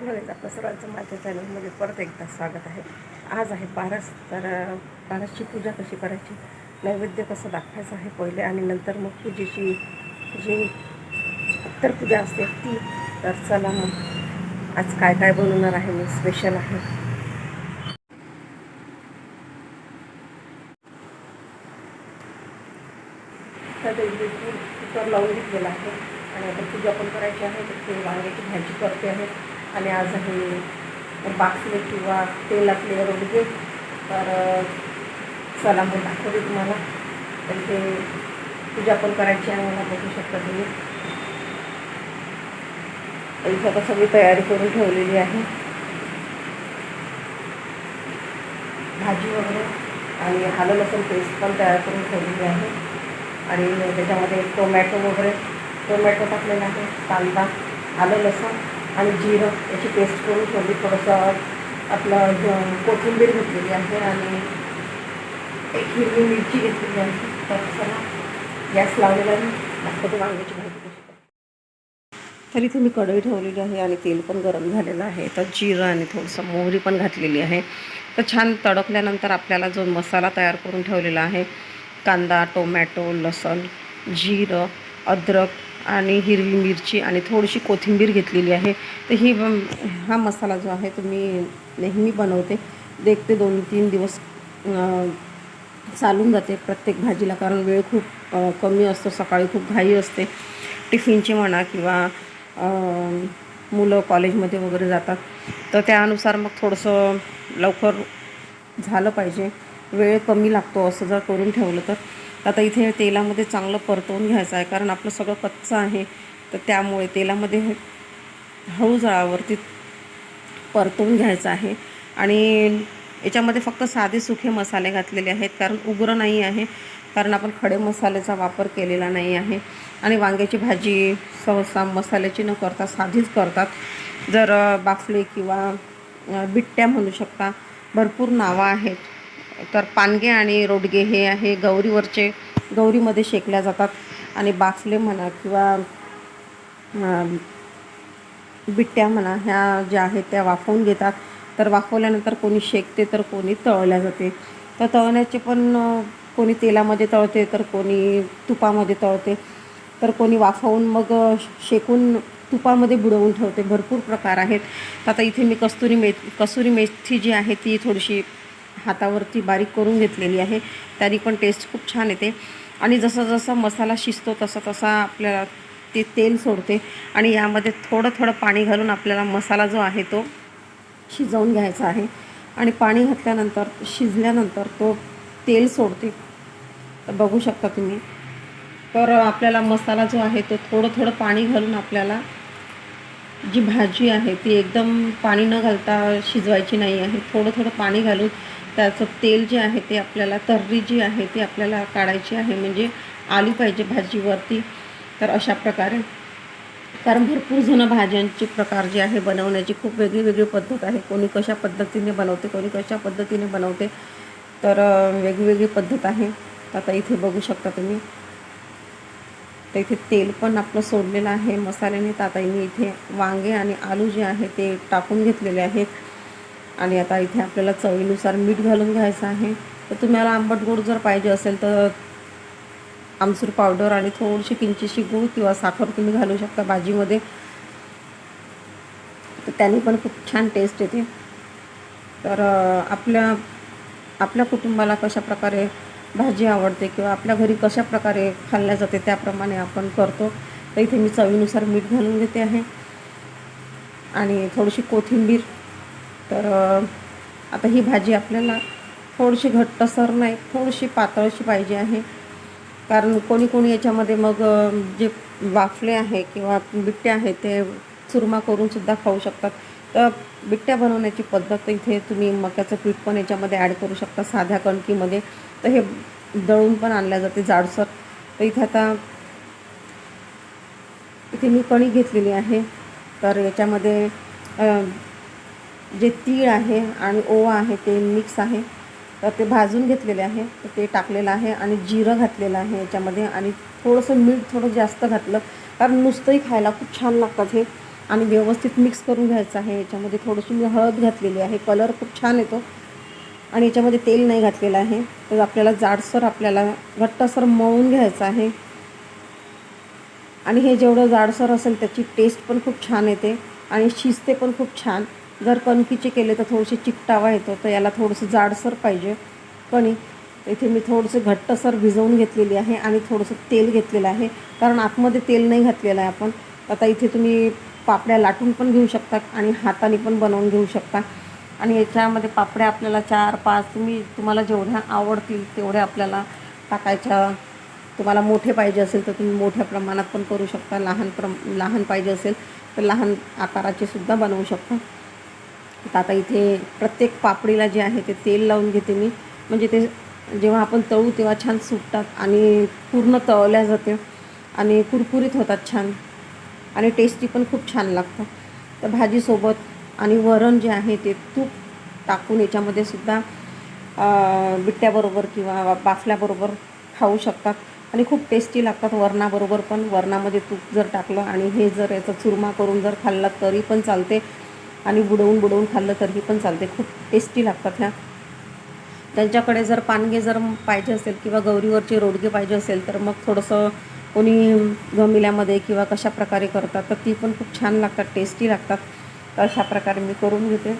नव्हे आपलं सर्वांचं माझ्या चॅनलमध्ये परत एकदा स्वागत आहे. आज आहे बारस तर पारसची बारसची पूजा कशी करायची? नैवेद्य कसं दाखवायचं आहे पहिले आणि नंतर मग पूजेची जी उत्तर पूजा असते ती. तर चला मग आज काय काय बनवणार आहे मी? स्पेशल आहे. तर कुकर लावून घेतलेला आहे. आणि आता पूजा पण करायची आहे तर ते वांग्याची भाजी करते आहे. आणि आज हे बाकले किंवा तेलातले रोडगे तर चला मग दाखवते तुम्हाला. तर ते पूजा पण करायची आहे मला बघू शकता तुम्ही. इथं आता सगळी तयारी करून ठेवलेली आहे. भाजी वगैरे आणि आलं लसूण पेस्ट पण तयार करून ठेवलेली आहे. आणि त्याच्यामध्ये टोमॅटो वगैरे टोमॅटो टाकलेला आहे कांदा आलं लसूण आणि जिरं याची पेस्ट करून ठेवली थोडंसं आपलं कोथिंबीर घेतलेली आहे आणि एक हिरवी मिरची घेतलेली आहे. तर गॅस लावलेला आहे. वांग्याची भाजी तर इथे मी कढई ठेवलेली आहे आणि तेल पण गरम झालेलं आहे. तर जिरं आणि थोडंसं मोहरी पण घातलेली आहे. तर छान तडकल्यानंतर आपल्याला जो मसाला तयार करून ठेवलेला आहे कांदा टोमॅटो लसण जिरं अद्रक आणि हिरवी मिरची आणि थोडीशी कोथिंबीर घेतलेली आहे. तर ही हा मसाला जो आहे तो मी नेहमी बनवते. देखते दोन तीन दिवस चालून जाते प्रत्येक भाजीला कारण वेळ खूप कमी असतो. सकाळी खूप घाई असते. टिफिनची म्हणा किंवा मुलं कॉलेजमध्ये वगैरे जातात. तर त्यानुसार मग थोडंसं लवकर झालं पाहिजे. वेळ कमी लागतो असं जर करून ठेवलं तर. आता इथे तेलामध्ये चांगलं परतवून घ्यायचं आहे कारण आपलं सगळं कच्चं आहे. तर त्यामुळे तेलामध्ये हळू जळावरती परतवून घ्यायचं आहे. आणि याच्यामध्ये फक्त साधे सुखे मसाले घातलेले आहेत कारण उग्र नाही आहे कारण आपण खडे मसाल्याचा वापर केलेला नाही आहे. आणि वांग्याची भाजी सहसा मसाल्याची न करता साधीच करतात. जर बाफले किंवा बिट्ट्या म्हणू शकता भरपूर नावं आहेत. तर पानगे आणि रोडगे हे आहे गौरीवरचे. गौरीमध्ये शेकल्या जातात आणि बाफले म्हणा किंवा बिट्ट्या म्हणा ह्या ज्या आहेत त्या वाफवून घेतात. तर वाफवल्यानंतर कोणी शेकते तर कोणी तळल्या जाते. तर तळण्याचे पण कोणी तेलामध्ये तळते तर कोणी तुपामध्ये तळते. तर कोणी वाफवून मग शेकून तुपामध्ये बुडवून ठेवते. भरपूर प्रकार आहेत. तर आता इथे मी कस्तुरी मेथी कसुरी मेथी जी आहे ती थोडीशी हातावरती बारीक करून घेतलेली आहे. त्यानी पण टेस्ट खूप छान येते. आणि जसं जसं मसाला शिजतो तसा तसा आपल्याला ते तेल सोडते. आणि यामध्ये थोडं थोडं पाणी घालून आपल्याला मसाला जो आहे तो शिजवून घ्यायचा आहे. आणि पाणी घातल्यानंतर शिजल्यानंतर तो तेल सोडते. तर बघू शकता तुम्ही. तर आपल्याला मसाला जो आहे तो थोडं थोडं पाणी घालून आपल्याला जी भाजी आहे ती एकदम पाणी न घालता शिजवायची नाही आहे. थोडं थोडं पाणी घालून त्याचं तेल जे आहे ते आपल्याला तर्री जी आहे ती आपल्याला काढायची आहे. म्हणजे आली पाहिजे भाजीवरती. तर अशा प्रकारे कारण भरपूर जणं भाज्यांचे प्रकार जे आहे बनवण्याची खूप वेगळी वेगळी पद्धत आहे. कोणी कशा पद्धतीने बनवते कोणी कशा पद्धतीने बनवते तर वेगवेगळी पद्धत आहे. तर आता इथे बघू शकता तुम्ही. तर इथे तेल पण आपलं सोडलेलं आहे. मसाल्याने तर आता मी इथे वांगे आणि आलू जे आहे ते टाकून घेतलेले आहेत. आणि आता इथे आपल्याला चवीनुसार मीठ घालून घ्यायचं आहे. तर तुम्हाला आंबट गोड जर पाहिजे असेल तर आमसूर पावडर आणि थोडीशी किंचितशी गूळ किंवा साखर तुम्ही घालू शकता भाजीमध्ये. तर त्याने पण खूप छान टेस्ट येते. तर आपल्या आपल्या कुटुंबाला कशा प्रकारे भाजी आवडते किंवा आपल्या घरी कशा प्रकारे खाल्ल्या जाते त्याप्रमाणे आपण करतो. तर इथे मी चवीनुसार मीठ घालून घेते आहे. आणि थोडीशी कोथिंबीर तर आता ही भाजी आपल्याला थोडीशी घट्टसर नाही थोडीशी पातळशी पाहिजे आहे. कारण कोणी कोणी याच्यामध्ये मग जे वाफले आहे किंवा बिट्टे आहेत ते चुरमा करूनसुद्धा खाऊ शकतात. तर बिट्ट्या बनवण्याची पद्धत इथे तुम्ही मक्याचं पीठ पण याच्यामध्ये ॲड करू शकता साध्या कणकीमध्ये. तर हे दळून पण आणल्या जाते जाडसर. तर इथे आता इथे मी कणी घेतलेली आहे. तर याच्यामध्ये जे तीळ आहे आणि ओवा आहे ते मिक्स आहे. तर ते भाजून घेतलेले आहे. तर ते टाकलेलं आहे आणि जिरं घातलेलं आहे याच्यामध्ये. आणि थोडंसं मीठ थोडं जास्त घातलं. कारण नुसतंही खायला खूप छान लागतात हे. आणि व्यवस्थित मिक्स करून घ्यायचं आहे. याच्यामध्ये थोडीशी मी हळद घातलेली आहे. कलर खूप छान येतो. आणि याच्यामध्ये तेल नाही घातलेलं आहे. तर आपल्याला जाडसर आपल्याला घट्टसर मळून घ्यायचं आहे. आणि हे जेवढं जाडसर असेल त्याची टेस्ट पण खूप छान येते. आणि शिजते पण खूप छान. जर कणकीचे केले तर थोडेसे चिकटावा येतो तर याला थोडंसं जाडसर पाहिजे. कणी इथे मी थोडंसं घट्टसर भिजवून घेतलेली आहे आणि थोडंसं तेल घेतलेलं आहे. कारण आतमध्ये तेल नाही घातलेलं आहे आपण. आता इथे तुम्ही पापड्या लाटून पण घेऊ शकता आणि हाताने पण बनवून घेऊ शकता. आणि याच्यामध्ये पापड्या आपल्याला चार पाच तुम्ही तुम्हाला जेवढ्या आवडतील तेवढ्या आपल्याला टाकायच्या. तुम्हाला मोठे पाहिजे असेल तर तुम्ही मोठ्या प्रमाणात पण करू शकता. लहान प्रम लहान पाहिजे असेल तर लहान आकाराचे सुद्धा बनवू शकता. तर आता इथे प्रत्येक पापडीला जे आहे ते तेल लावून घेते मी. म्हणजे ते जेव्हा आपण तळू तेव्हा छान सुटतात आणि पूर्ण तळल्या जाते आणि कुरकुरीत होतात छान. आणि टेस्टी पण खूप छान लागतं. तर भाजीसोबत आणि वरण जे आहे ते तूप टाकून याच्यामध्ये सुद्धा बिट्ट्याबरोबर किंवा बाफल्याबरोबर खाऊ शकतात. आणि खूप टेस्टी लागतात वरणाबरोबर पण. वरणामध्ये तूप जर टाकलं आणि हे जर याचा चुरमा करून जर खाल्ला तरी पण चालते. आणि बुडवून बुडवून खाल्लं तरीही पण चालते. खूप टेस्टी लागतात ह्या त्यांच्याकडे जर पानगे जर पाहिजे असेल किंवा गौरीवरचे रोडगे पाहिजे असेल तर मग थोडंसं कोणी गमिल्यामध्ये किंवा कशा प्रकारे करतात तर ती पण खूप छान लागतात टेस्टी लागतात. तर अशा प्रकारे मी करून घेते.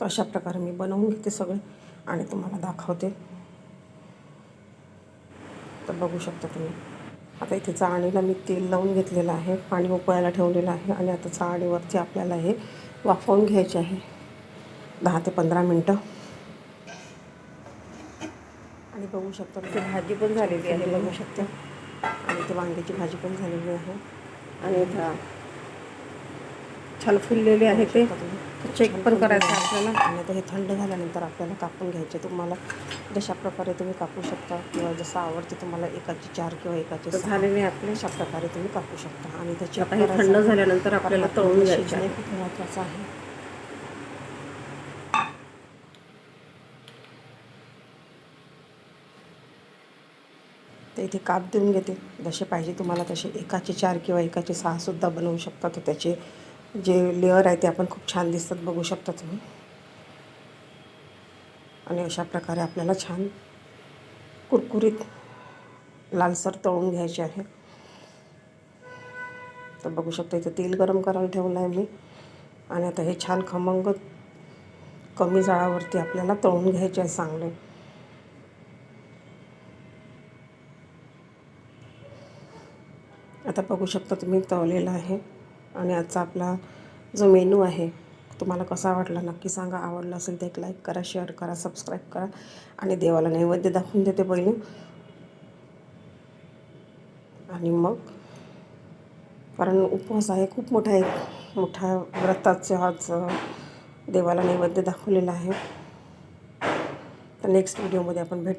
तर अशा प्रकारे मी बनवून घेते सगळे आणि तुम्हाला दाखवते. तर बघू शकता तुम्ही. आता इथे चाळणीला मी तेल लावून घेतलेलं आहे. पाणी उकळायला ठेवलेलं आहे आणि आता चाळणीवरती आपल्याला हे वाफवून घ्यायचे आहे. दहा ते पंधरा मिनटं. आणि बघू शकता ती भाजी पण झालेली आहे. बघू शकता. आणि इथे वांग्याची भाजी पण झालेली आहे. आणि इथं छान फुललेले आहे ते. चेक पण करायचं आपल्याला. आणि आता हे थंड झाल्यानंतर आपल्याला कापून घ्यायचे. तुम्हाला जशा प्रकारे तुम्ही कापू शकता किंवा जसं आवडते तुम्हाला एकाची चार किंवा एकाचे झालेले आपले. अशा प्रकारे तुम्ही कापू शकता. आणि त्याची आता हे थंड झाल्यानंतर आपल्याला तळून घ्यायचे खूप महत्त्वाचं आहे. तर इथे काप देऊन घेते. जसे पाहिजे तुम्हाला तसे एकाचे चार किंवा एकाचे सहासुद्धा बनवू शकता. तर त्याचे जे लेअर आहे ते आपण खूप छान दिसतात बघू शकता तुम्ही. आणि अशा प्रकारे आपल्याला छान कुरकुरीत लालसर तळून घ्यायचे आहे. तर बघू शकता इथे तेल गरम करायला ठेवलं आहे मी. आणि आता हे छान खमंग कमी जाळावरती आपल्याला तळून घ्यायचे आहे चांगले. आता बघू शकता तुम्ही तळलेलं आहे. आणि आजचा आपला जो मेनू आहे तुम्हाला कसा वाटला नक्की सांगा. आवडला असेल तर एक लाईक करा शेअर करा सबस्क्राईब करा आणि देवाला नैवेद्य दाखवून देते पहिले. आणि मग कारण उपवास आहे खूप मोठा एक मोठा व्रताचं आज देवाला नैवेद्य दाखवलेला आहे. तर नेक्स्ट व्हिडिओमध्ये आपण भेट.